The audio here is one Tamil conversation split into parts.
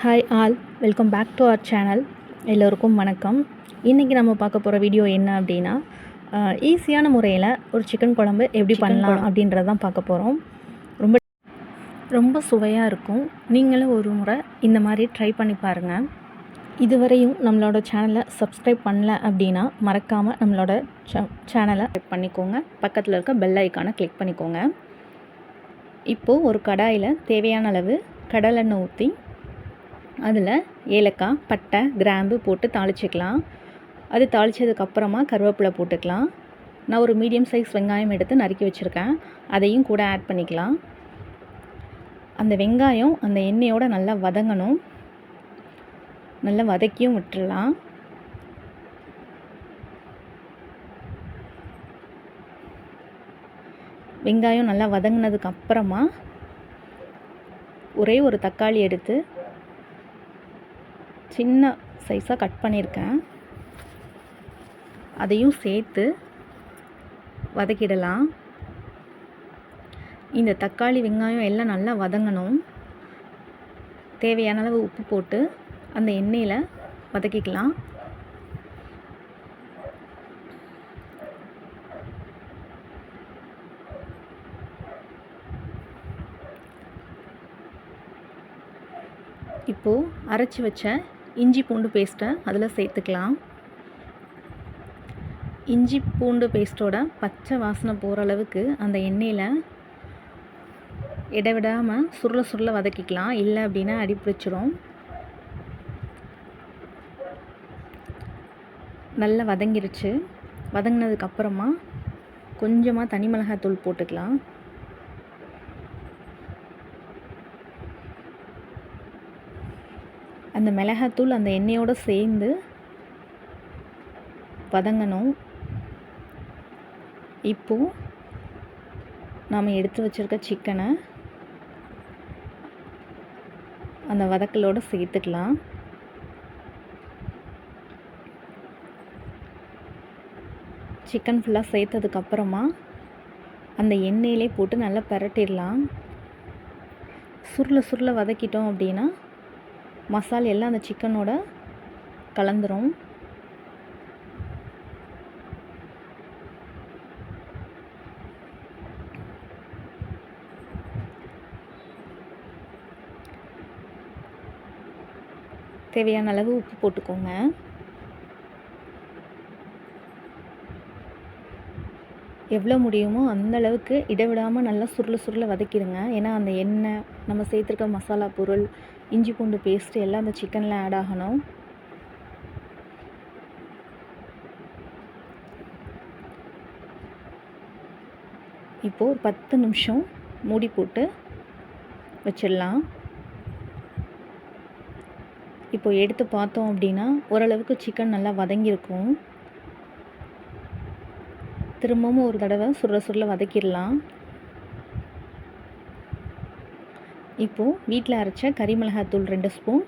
Hi all welcome back to our channel எல்லோருக்கும் வணக்கம். இன்றைக்கி நம்ம பார்க்க போகிற வீடியோ என்ன அப்படின்னா ஈஸியான முறையில் ஒரு சிக்கன் குழம்பு எப்படி பண்ணலாம் அப்படின்றத தான் பார்க்க போகிறோம் ரொம்ப ரொம்ப சுவையாக இருக்கும். நீங்களும் ஒரு முறை இந்த மாதிரி ட்ரை பண்ணி பாருங்கள் இதுவரையும் நம்மளோட சேனலை சப்ஸ்கிரைப் பண்ணல அப்படின்னா மறக்காமல் நம்மளோட சேனலை பண்ணிக்கோங்க. பக்கத்தில் இருக்க பெல் ஐக்கானை கிளிக் பண்ணிக்கோங்க. இப்போது ஒரு கடாயில் தேவையான அளவு கடலெண்ணெய் ஊற்றி அதில் ஏலக்காய் பட்டை கிராம்பு போட்டு தாளிச்சிக்கலாம். அது தாளித்ததுக்கப்புறமா கருவேப்பிலை போட்டுக்கலாம். நான் ஒரு மீடியம் சைஸ் வெங்காயம் எடுத்து நறுக்கி வச்சுருக்கேன். அதையும் கூட ஆட் பண்ணிக்கலாம். அந்த வெங்காயம் அந்த எண்ணெயோடு நல்லா வதங்கணும். நல்லா வதக்கியும் விட்டுடலாம். வெங்காயம் நல்லா வதங்கினதுக்கு அப்புறமா ஒரே ஒரு தக்காளி எடுத்து சின்ன சைஸாக கட் பண்ணியிருக்கேன் அதையும் சேர்த்து வதக்கிடலாம். இந்த தக்காளி வெங்காயம் எல்லாம் நல்லா வதங்கணும். தேவையான அளவு உப்பு போட்டு அந்த எண்ணெயில் வதக்கிக்கலாம். இப்போது அரைச்சி வச்ச இஞ்சி பூண்டு பேஸ்ட்டை அதில் சேர்த்துக்கலாம். இஞ்சி பூண்டு பேஸ்ட்டோட பச்சை வாசனை போகிற அளவுக்கு அந்த எண்ணெயில் இடைவிடாமல் சுருள சுருள வதக்கிக்கலாம். இல்லை அப்படின்னா அடி பிடிச்சிரும். நல்லா வதங்கிருச்சு. வதங்கினதுக்கப்புறமா கொஞ்சமாக தனி மிளகாய் போட்டுக்கலாம். அந்த மிளகாத்தூள் அந்த எண்ணெயோடு சேர்ந்து வதங்கணும். இப்போது நாம் எடுத்து வச்சுருக்க சிக்கனை அந்த வதக்கலோடு சேர்த்துக்கலாம். சிக்கன் ஃபுல்லாக சேர்த்ததுக்கப்புறமா அந்த எண்ணெயிலே போட்டு நல்லா பரட்டிடலாம். சுருள சுருள வதக்கிட்டோம் அப்படின்னா மசால் எல்லாம் அந்த சிக்கனோட கலந்துரும். தேவையான அளவு உப்பு போட்டுக்கோங்க. எவ்வளோ முடியுமோ அந்தளவுக்கு இடைவிடாமல் நல்லா சுருள சுருள வதக்கிடுங்க. ஏன்னா அந்த எண்ணெய் நம்ம சேர்த்துருக்க மசாலா பொருள் இஞ்சி பூண்டு பேஸ்ட்டு எல்லாம் அந்த சிக்கனில் ஆட் ஆகணும். இப்போது ஒரு பத்து நிமிஷம் மூடி போட்டு வச்சிடலாம். இப்போ எடுத்து பார்த்தோம் அப்படின்னா ஓரளவுக்கு சிக்கன் நல்லா வதங்கியிருக்கும். திரும்பவும் ஒரு தடவை சுருள சுருள வதக்கிடலாம். இப்போது வீட்டில் அரைச்ச கறி மிளகாத்தூள் ரெண்டு ஸ்பூன்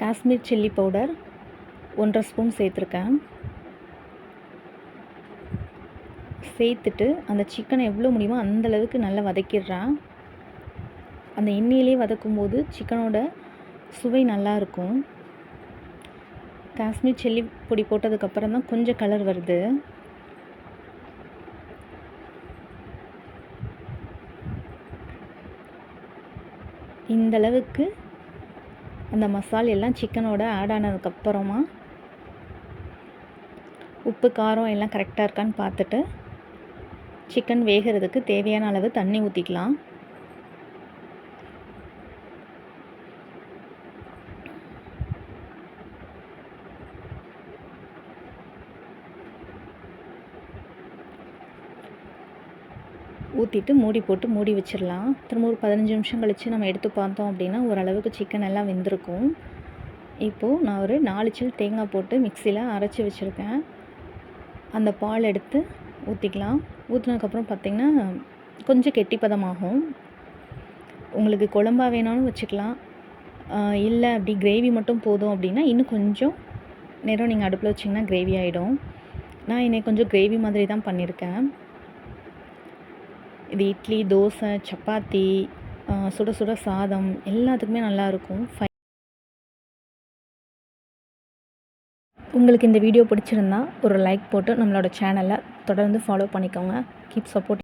காஷ்மீர் சில்லி பவுடர் ஒன்றரை ஸ்பூன் சேர்த்துருக்கேன். சேர்த்துட்டு அந்த சிக்கனை எவ்வளோ முடியுமோ அந்தளவுக்கு நல்லா வதக்கிடுறேன் அந்த எண்ணெயிலே வதக்கும்போது சிக்கனோட சுவை நல்லாயிருக்கும் காஷ்மீர் சில்லி பொடி போட்டதுக்கப்புறம் தான் கொஞ்சம் கலர் வருது. இந்தளவுக்கு அந்த மசால் எல்லாம் சிக்கனோட ஆட் ஆனதுக்கப்புறமா உப்பு காரம் எல்லாம் கரெக்டாக இருக்கான்னு பார்த்துட்டு சிக்கன் வேகிறதுக்கு தேவையான அளவு தண்ணி ஊற்றிக்கலாம் ஊற்றிட்டு மூடி போட்டு மூடி வச்சிடலாம். திரும்ப ஒரு பதினஞ்சு நிமிஷம் கழித்து நம்ம எடுத்து பார்த்தோம் அப்படின்னா ஓரளவுக்கு சிக்கன் எல்லாம் வெந்திருக்கும். இப்போது நான் ஒரு நாலு சில் தேங்காய் போட்டு மிக்சியில் அரைச்சி வச்சுருக்கேன். அந்த பால் எடுத்து ஊற்றிக்கலாம் ஊற்றினதுக்கப்புறம் பார்த்திங்கன்னா கொஞ்சம் கெட்டிப்பதமாகும் உங்களுக்கு குழம்பா வேணாலும் வச்சுக்கலாம். இல்லை அப்படி கிரேவி மட்டும் போதும் அப்படின்னா இன்னும் கொஞ்சம் நேரம் நீங்கள் அடுப்பில் வச்சிங்கன்னா கிரேவி ஆகிடும் நான் இன்னைக்கு கொஞ்சம் கிரேவி மாதிரி தான் பண்ணியிருக்கேன். இது இட்லி தோசை சப்பாத்தி சுட சுட சாதம் எல்லாத்துக்குமே நல்லாயிருக்கும். ஃபை உங்களுக்கு இந்த வீடியோ பிடிச்சிருந்தா ஒரு லைக் போட்டு நம்மளோட சேனலை தொடர்ந்து ஃபாலோ பண்ணிக்கோங்க. Keep support